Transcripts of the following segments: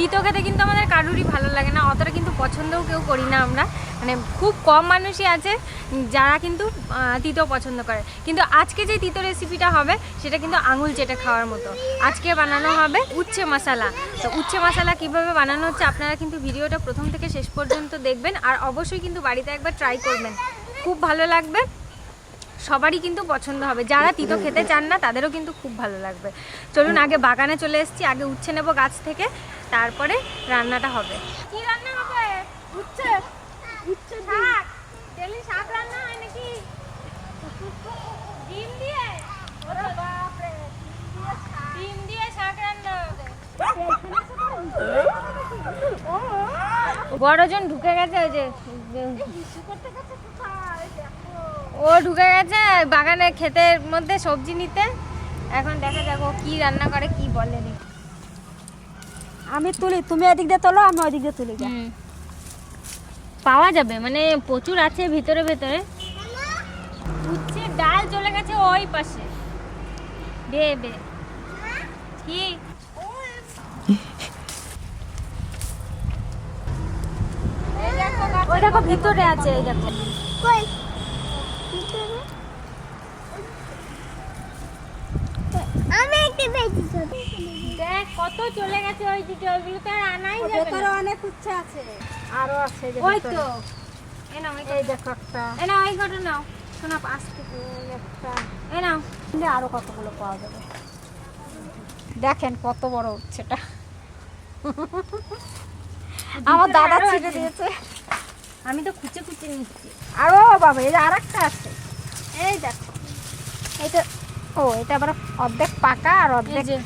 তিতো খেতে কিন্তু আমাদের কারুরই ভালো লাগে না, অতটা কিন্তু পছন্দও কেউ করি না আমরা। মানে খুব কম মানুষই আছে যারা কিন্তু তিতো পছন্দ করে। কিন্তু আজকে যে তিতো রেসিপিটা হবে, সেটা কিন্তু আঙুল চেটে খাওয়ার মতো। আজকে বানানো হবে উচ্ছে মশালা। তো উচ্ছে মশালা কীভাবে বানানো হচ্ছে, আপনারা কিন্তু ভিডিওটা প্রথম থেকে শেষ পর্যন্ত দেখবেন, আর অবশ্যই কিন্তু বাড়িতে একবার ট্রাই করবেন। খুব ভালো লাগবে। সবারই কিন্তু পছন্দ হবে। যারা তিতো খেতে চান না তাদেরও কিন্তু খুব ভালো লাগবে। চলুন আগে বাগানে চলে এসেছি আগে উচ্ছে নেব গাছ থেকে তারপরে রান্নাটা হবে। কি রান্না হবে? উচ্ছে? উচ্ছে শাক। ডেলি শাক রান্না হয় নাকি? ডিম দিয়ে? ওরে বাপ রে ডিম দিয়ে শাক রান্না হবে। বড়জন ঢুকে গেছে ওই যে ও ঢুকে গেছে বাগানে ক্ষেতের মধ্যে সবজি নিতে। এখন দেখা যাক ও কি রান্না করে কি বলে আমি তুলি তুমি এদিক দিয়ে তোলো আমি ওই দিক দিয়ে তুলি। পাওয়া যাবে মানে প্রচুর আছে ভিতরে ভেতরে। উচ্ছে ডাল চলে গেছে ওই পাশে। বে বে কি? ওই দেখো ভিতরে আছে এই দেখো একটা পেয়েছি ছোট। দেখ কত চলে গেছে ওই দিকে ওইগুলো তো আর আনাই যাবে ভেতরে না। অনেক উচ্ছে আছে। আরও আছে ওই তো। এ নাও এই এই দেখো একটা। এ নাও এই কটা নাও। শোনা এই একটা। এ নাও। আরও কতগুলো পাওয়া যাবে? দেখেন কত বড় উচ্ছেটা। আমার দাদা আরও আছে। দিয়েছে। আমি তো খুঁচে খুঁচে নিচ্ছি। আরও বাবা এই যে আরেকটা আছে। এই দেখো। এটা ও এটা আবার অর্ধেক পাকা আর অর্ধেক যে।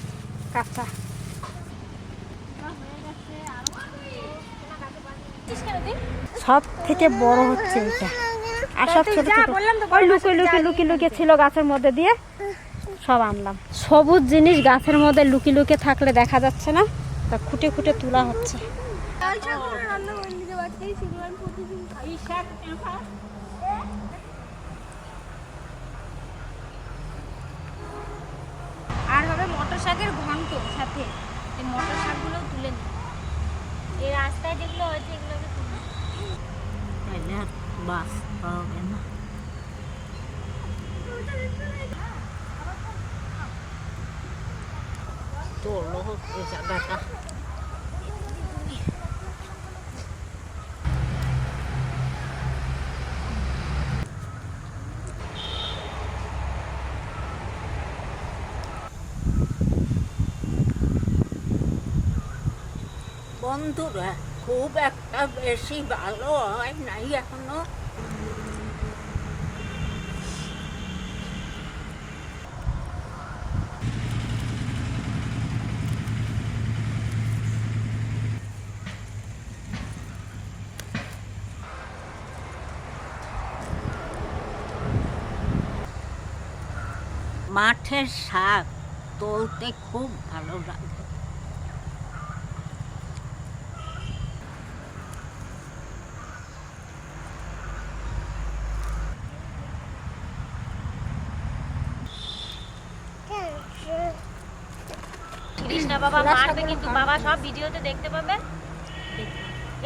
কাঁচা। সব থেকে বড় হচ্ছে এটা। আর সব ছোট ছোট। মাছের লুকিয়ে লুকিয়ে লুকিয়ে ছিল গাছের মধ্যে দিয়ে সব আনলাম। সবুজ জিনিস গাছের মধ্যে লুকিয়ে লুকিয়ে থাকলে দেখা যাচ্ছে না তা খুঁটে খুঁটে তোলা হচ্ছে। আর হবে মটর শাকের ঘন্ট সাথে। এই মটর শাকগুলো তুলে নিই। এই রাস্তায় যেগুলো হয়েছে, এগুলোকে তুলে বাস না। তোলো এই জায়গাটা। বন্ধুরা খুব একটা বেশি ভালো হয় নাই এখনও। মাঠের শাক তোলতে খুব ভালো লাগে। বাবা মারবে কিন্তু বাবা সব ভিডিওতে দেখতে পাবে।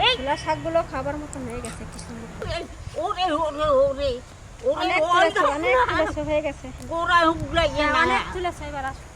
এই! তুলা শাকগুলো খাবার মতন হয়ে গেছে কি সুন্দর। ওরে ওরে ওরে ওরে অনেক তুলেছে অনেক তুলেছে হয়ে গেছে। গোড়ায় উগলাইয়া না অনেক তুলেছে এবার আসো।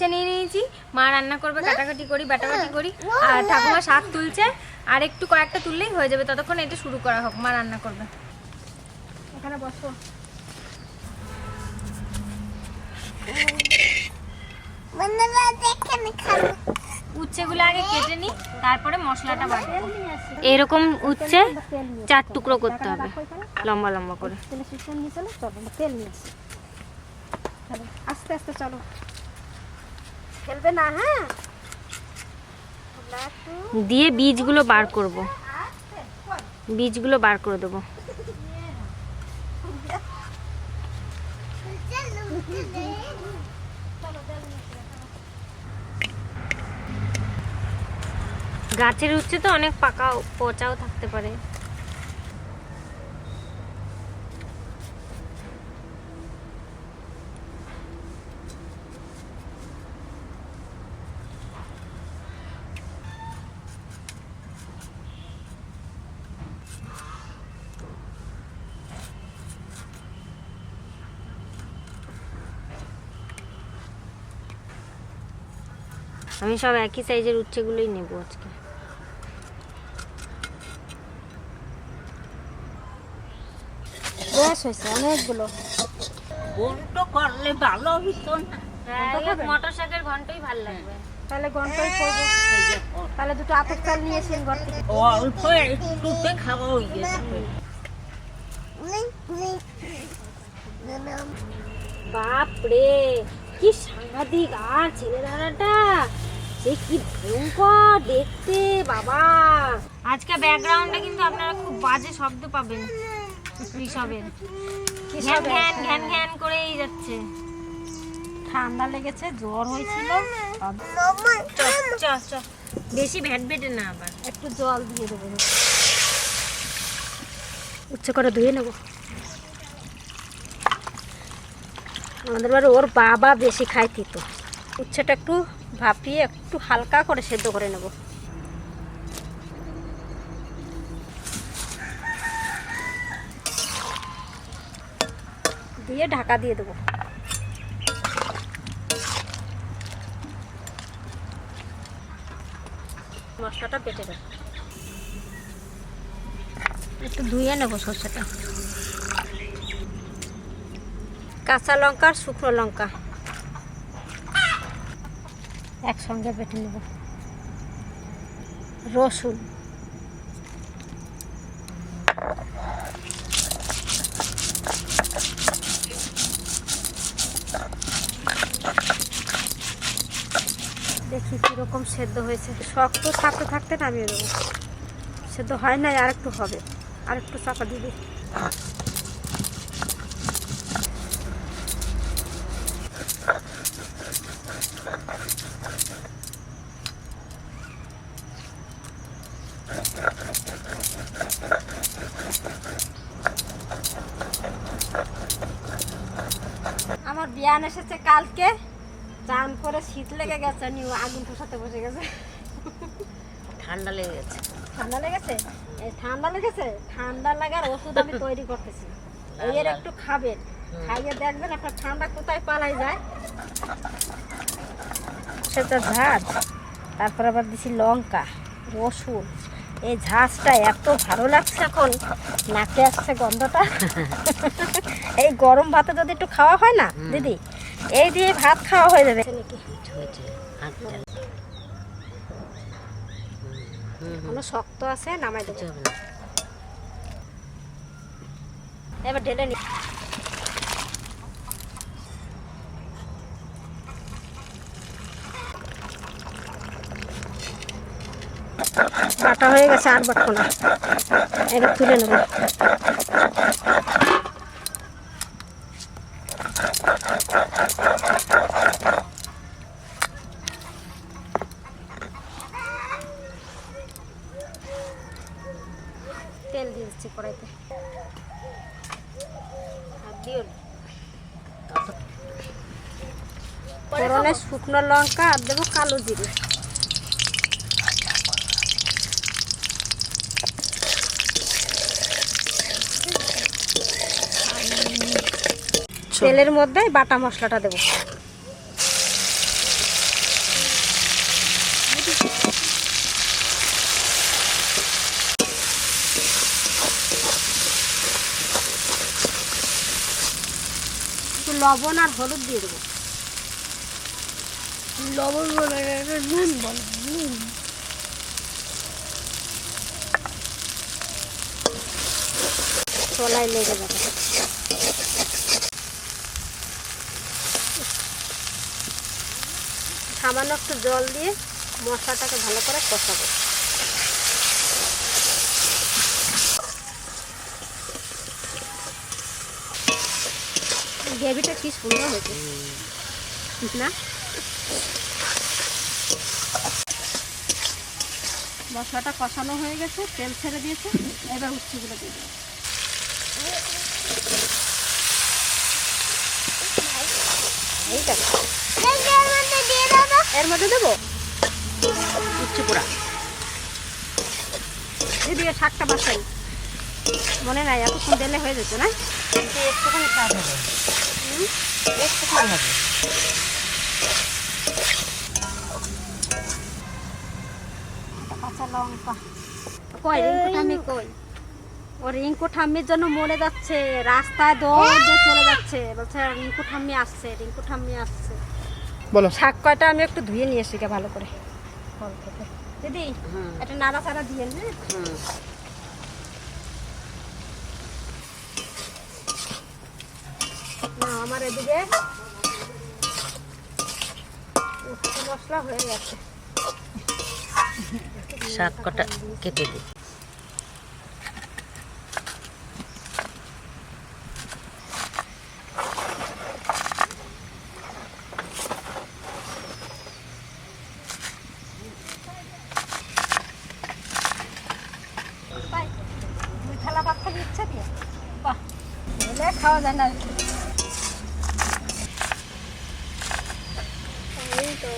উচ্ছে নিয়ে নিয়েছি। মা রান্না করবে কাটাকাটি করি বাটাবাটি করি। আর ঠাকুমা শাক তুলছে। আর একটু কয়েকটা তুললেই হয়ে যাবে। ততক্ষণ এটা শুরু করা হোক মা রান্না করবে। এখানে বসো। বন্ধুরা দেখেন খাব উচ্ছেগুলো আগে কেটে নিই তারপরে মশলাটা বাটবো এরকম উচ্ছে চার টুকরো করতে হবে। লম্বা লম্বা করে। তেলে নিয়ে চলো চলো তেল নিয়ে আস্তে আস্তে চলো। ফেলবে না হ্যাঁ? দিয়ে বীজগুলো বার করব। বীজগুলো বার করে দেবো। গাছের উচ্ছে তো অনেক পাকাও পচাও থাকতে পারে। আমি সব একই সাইজের উচ্ছেগুলোই নেব আজকে। বেশ হয়েছে অনেকগুলো। উল্টো করলে ভালো হতো না। মটর শাকের ঘন্টই ভালো লাগবে। তাহলে করব। দুটো আতর চাল নিয়েছেন ঘর থেকে। অল্প একটুতে খাওয়া হয়ে যাবে বাপ রে কি সাংঘাতিক আর ছেলে দাদাটা সে কি ভয়ঙ্কর দেখতে বাবা। আজকে ব্যাকগ্রাউন্ডে কিন্তু আপনারা খুব বাজে শব্দ পাবেন ঋষভের ঘ্যান ঘ্যান ঘ্যান ঘ্যান করেই যাচ্ছে। ঠান্ডা লেগেছে জ্বর হয়েছিল। বেশি ভ্যাট ভেটে না আবার। একটু জল দিয়ে দেবো। উচ্চ করে ধুয়ে নেব। আমাদের বাড়ি ওর বাবা বেশি খায় তিতো। উচ্ছেটা একটু ভাপিয়ে একটু হালকা করে সেদ্ধ করে নেব। দিয়ে ঢাকা দিয়ে দেবো। মশলাটা বেটে দেবো একটু ধুয়ে নেব সর্ষেটা। কাঁচা লঙ্কা আর শুকনো লঙ্কা। একসঙ্গে বেটে নেব। রসুন। দেখি কীরকম সেদ্ধ হয়েছে। শক্ত থাকতে থাকতে নামিয়ে দেবো। সেদ্ধ হয় নাই আর একটু হবে। আর একটু চাপা দিবি আমার বিয়ান এসেছে কালকে। চান করে শীত লেগে গেছে নিউ আগুন সাথে বসে গেছে। ঠান্ডা লেগে গেছে। ঠান্ডা লেগেছে? এই ঠান্ডা লেগেছে? ঠান্ডা লাগার ওষুধ আমি তৈরি করতেছি। এর একটু খাবেন। খাইয়ে দেখবেন আপনার ঠান্ডা কোথায় পালাই যায়। সেটা ঝাঁজ তারপর আবার দিছি লঙ্কা রসুন। এই ঝাঁজটা এত ভালো লাগছে এখন। নাকে আসছে গন্ধটা। এই গরম ভাতে যদি একটু খাওয়া হয় না দিদি এই দিয়ে ভাত খাওয়া হয়ে যাবে। কোনো শক্ত আছে নামাই দেবো। হবে এবার ঢেলে নি। বাটা হয়ে গেছে আর বাটবো না। এবার তুলে নেব। তেল দিয়ে দিচ্ছি কড়াইতে। আর দিও না। ফোড়নে শুকনো লঙ্কা আর দেবো কালো জিরে। তেলের মধ্যে বাটা মশলাটা দেবো। একটু লবণ আর হলুদ দিয়ে দেবো। লবণ বলে নুন বলে নুন। তলায় লেগে যাবে। সামান্য একটু জল দিয়ে মশলাটাকে ভালো করে কষাবো। গ্রেভিটা কি সুন্দর হয়েছে। না? মশলাটা কষানো হয়ে গেছে, তেল ছেড়ে দিয়েছে, এবার উচ্ছেগুলো দিয়ে দেবো। এর মধ্যে দেবো? উচ্ছে পোড়া। এদিকে শাকটা বাসাই মনে নাই এতক্ষণ দিলে হয়ে যেত না একটুখানি কাজ হবে। একটুখানি হবে। কাঁচা লঙ্কা। কই রিঙ্কু কই? ও রিঙ্কু ঠাম্মির জন্য মরে যাচ্ছে। রাস্তায় দৌড়ে চলে যাচ্ছে। বলছে রিঙ্কু ঠাম্মি আসছে রিঙ্কু ঠাম্মি আসছে। বলো। শাক কয়টা আমি একটু ধুয়ে নিয়ে এসি ভালো করে। দিদি হুম একটা নাড়া চাড়া দিয়ে হ্যাঁ। না আমার এদিকে মশলা হয়ে গেছে। শাক কটা কেটে দিই তাই দুই থালা ভাত খালি ইচ্ছা দিয়ে বাহ বলে খাওয়া যায় না এই তো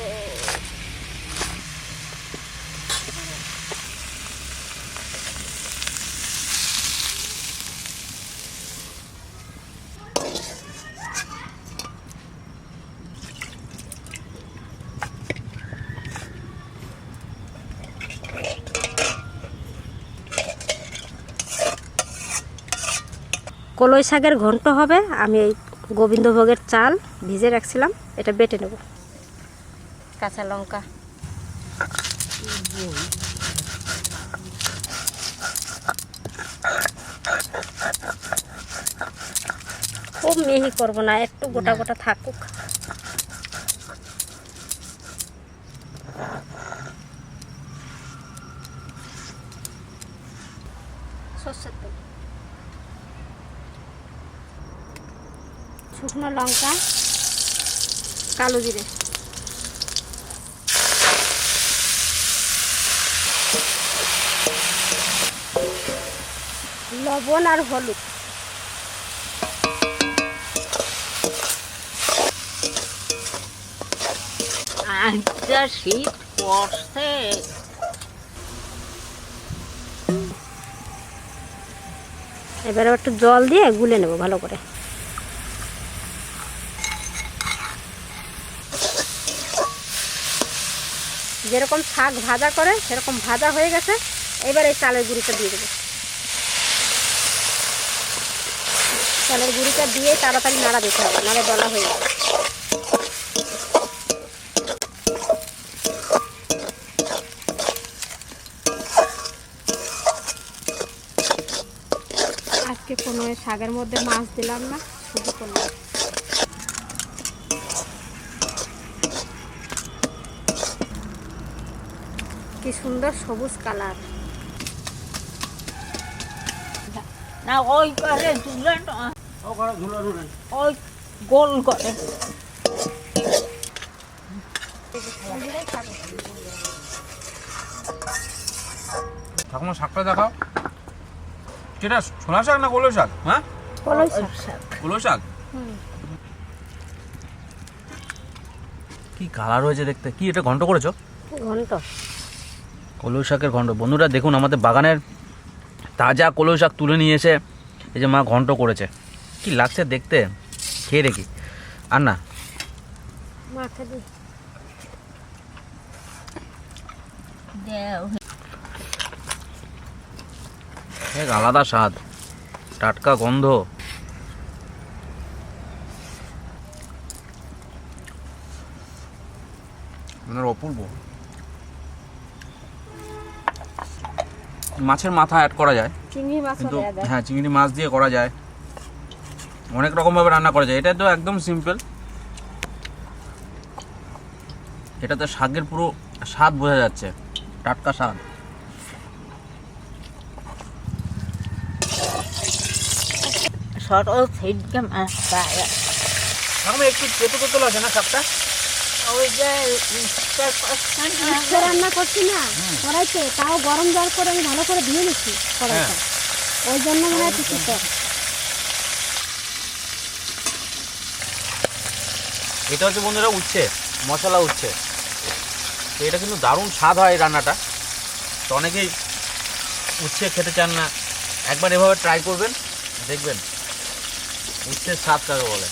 কলই শাকের ঘন্ট হবে। আমি এই গোবিন্দভোগের চাল ভিজে রাখছিলাম। এটা বেটে নেব। কাঁচা লঙ্কা। খুব মিহি করব না, একটু গোটা গোটা থাকুক সর্ষের তেল শুকনো লঙ্কা কালো জিরে। লবণ আর হলুদ। শীত পড়ছে। এবারে একটু জল দিয়ে গুলে নেব ভালো করে। যেরকম শাক ভাজা করে, সেরকম ভাজা হয়ে গেছে। এবার এই চালের গুঁড়িটা দিয়ে দেবো। চালের গুঁড়িটা দিয়ে তাড়াতাড়ি নাড়া দিতে হবে, নাড়া ডলা হয়ে যাবে। আজকে কোনো শাকের মধ্যে মাছ দিলাম না, শুধু করলাম কি সুন্দর সবুজ কালার। না ওই করে ওই গোল করে। ঠাকুমা শাকটা দেখাও। যেটা ছোলা শাক না কলই শাক? হ্যাঁ? কলই শাক। কলই শাক? কি কালার হয়েছে দেখতে? কি এটা ঘন্ট করেছ? ঘন্ট। কলই শাকের ঘন্ট বন্ধুরা দেখুন আমাদের বাগানের তাজা কলই শাক তুলে নিয়ে এসে এই যে মা ঘন্ট করেছে। কি লাগছে দেখতে? খেয়ে দেখি। আর না এক আলাদা স্বাদ। টাটকা গন্ধ। মানে অপূর্ব। মাছের মাথা অ্যাড করা যায়। চিংড়ি মাছও কিন্তু হ্যাঁ চিংড়ি মাছ দিয়ে করা যায়। অনেক রকমভাবে রান্না করা যায়। এটা তো একদম সিম্পল এটাতে শাকের পুরো স্বাদ বোঝা যাচ্ছে। টাটকা স্বাদ। মাছ ঠাকুমা একটু তেতো তেতো লাগে না শাকটা? ওই যে উচ্ছে রান্না করছি না কড়াইতে তাও গরম জল করে আমি ভালো করে ধুয়ে নিচ্ছি কড়াইটা। ওই জন্য মনে শীতল এটা হচ্ছে বন্ধুরা উচ্ছে মশলা উচ্ছে। তো এটা কিন্তু দারুণ স্বাদ হয় এই রান্নাটা। তো অনেকেই উচ্ছে খেতে চান না। একবার এভাবে ট্রাই করবেন দেখবেন। উচ্ছের স্বাদ কাকে বলে।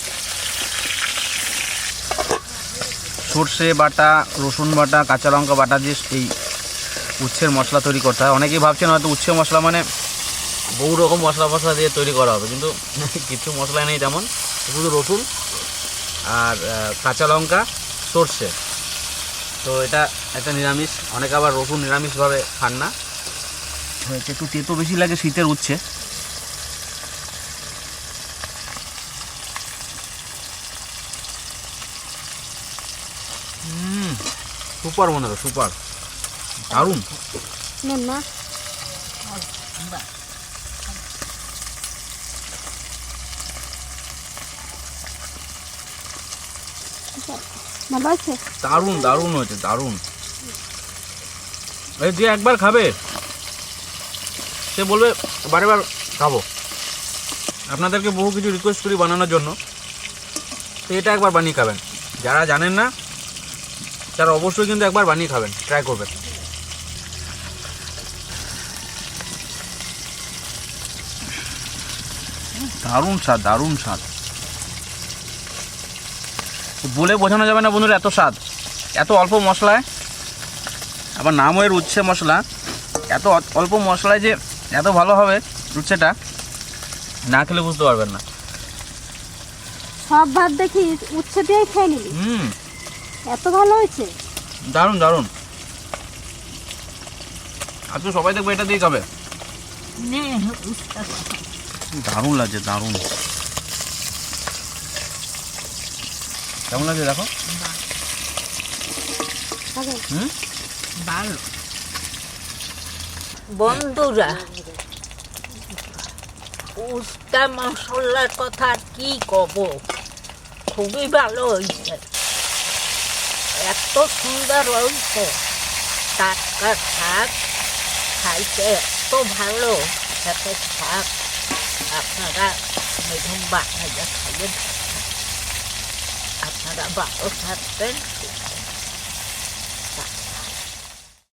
সর্ষে বাটা, রসুন বাটা, কাঁচা লঙ্কা বাটা দিয়ে এই উচ্ছের মশলা তৈরি করতে হয়। অনেকেই ভাবছেন হয়তো উচ্ছে মশলা মানে বহু রকম মশলা মশলা দিয়ে তৈরি করা হবে, কিন্তু কিছু মশলা নেই তেমন। শুধু রসুন আর কাঁচা লঙ্কা, সর্ষে। তো এটা একটা নিরামিষ, অনেকে আবার রসুন নিরামিষভাবে খান না। একটু তেতো বেশি লাগে শীতের উচ্ছে। সুপার মনে সুপার। দারুণ। ভালো আছে? দারুণ দারুণ হয়েছে দারুণ। এই যে একবার খাবে। সে বলবে বারে বার খাব। আপনাদেরকে বহু কিছু রিকোয়েস্ট করি বানানোর জন্য। তো এটা একবার বানিয়ে খাবেন। যারা জানেন না তারা অবশ্যই কিন্তু একবার বানিয়ে খাবেন ট্রাই করবেন। দারুণ স্বাদ দারুণ স্বাদ। বলে বোঝানো যাবে না বন্ধুরা এত স্বাদ এত অল্প মশলায়। আবার নামও এর উচ্ছে মশলা এত অল্প মশলায় যে এত ভালো হবে উচ্ছেটা না খেলে বুঝতে পারবেন না। সব ভাত দেখি উচ্ছে দিয়েই খেয়ে নিবি। হুম। এত ভালো হয়েছে? দারুণ দারুণ। আজকে সবাই দেখবে এটা দিয়ে খাবে। নে উস্তা দারুণ লাগছে দারুণ। কেমন লাগছে দেখো? হুম? ভালো। বন্ধুরা উস্তা মশলার কথা কি কব? খুবই ভালো হয়েছে। এত সুন্দর হয়েছে। টাটকা শাক খাইতে এত ভালো, এত শাক। আপনারা মেঘুম বাসায় খাইয়ে আপনারা ভালো থাকবেন।